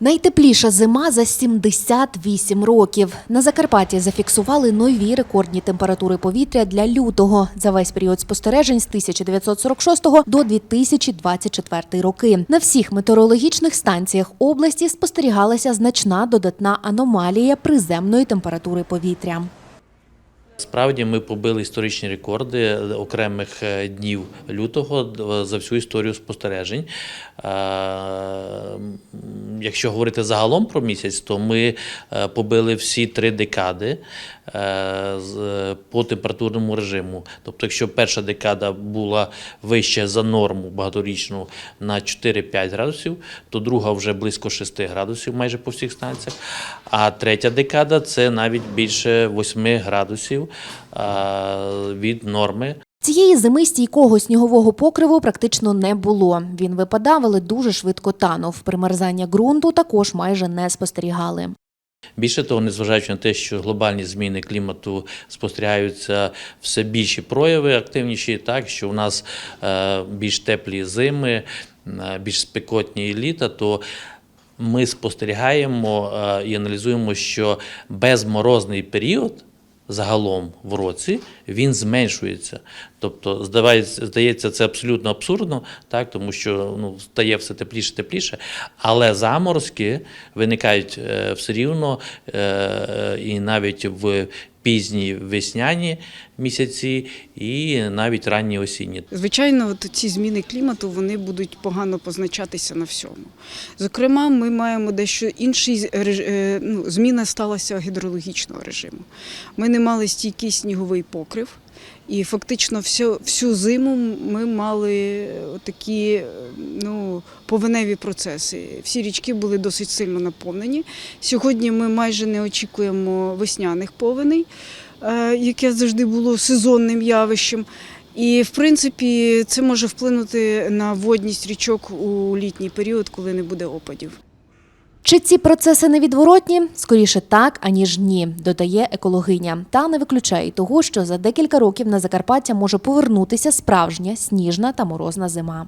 Найтепліша зима за 78 років. На Закарпатті зафіксували нові рекордні температури повітря для лютого за весь період спостережень з 1946 до 2024 роки. На всіх метеорологічних станціях області спостерігалася значна додатна аномалія приземної температури повітря. Справді ми побили історичні рекорди окремих е, днів лютого за всю історію спостережень. Е, Якщо говорити загалом про місяць, то ми е, побили всі три декади е, по температурному режиму. Тобто, якщо перша декада була вища за норму багаторічну на 4-5 градусів, то друга вже близько 6 градусів майже по всіх станціях. А третя декада це навіть більше 8 градусів від норми. Цієї зими стійкого снігового покриву практично не було. Він випадав, але дуже швидко танув. Примерзання ґрунту також майже не спостерігали. Більше того, незважаючи на те, що глобальні зміни клімату спостерігаються все більші прояви, активніші, так що у нас е, більш теплі зими, е, більш спекотні літа, то ми спостерігаємо е, і аналізуємо, що безморозний період. Загалом в році він зменшується. Тобто, здається, це абсолютно абсурдно, так, тому що ну, стає все тепліше, тепліше, але заморозки виникають е, все рівно е, і навіть в пізні весняні місяці, і навіть ранні осінні. Звичайно, от ці зміни клімату вони будуть погано позначатися на всьому. Зокрема, ми маємо дещо інший реж- е, ну, зміна сталася гідрологічного режиму. Ми не мали стійкий сніговий покрив. І фактично всю, всю зиму ми мали такі е, ну, повеневі процеси. Всі річки були досить сильно наповнені. Сьогодні ми майже не очікуємо весняних повеней, е, яке завжди було сезонним явищем. І, в принципі, це може вплинути на водність річок у літній період, коли не буде опадів. Чи ці процеси невідворотні? Скоріше так, аніж ні, додає екологиня. Та не виключає того, що за декілька років на Закарпаття може повернутися справжня сніжна та морозна зима.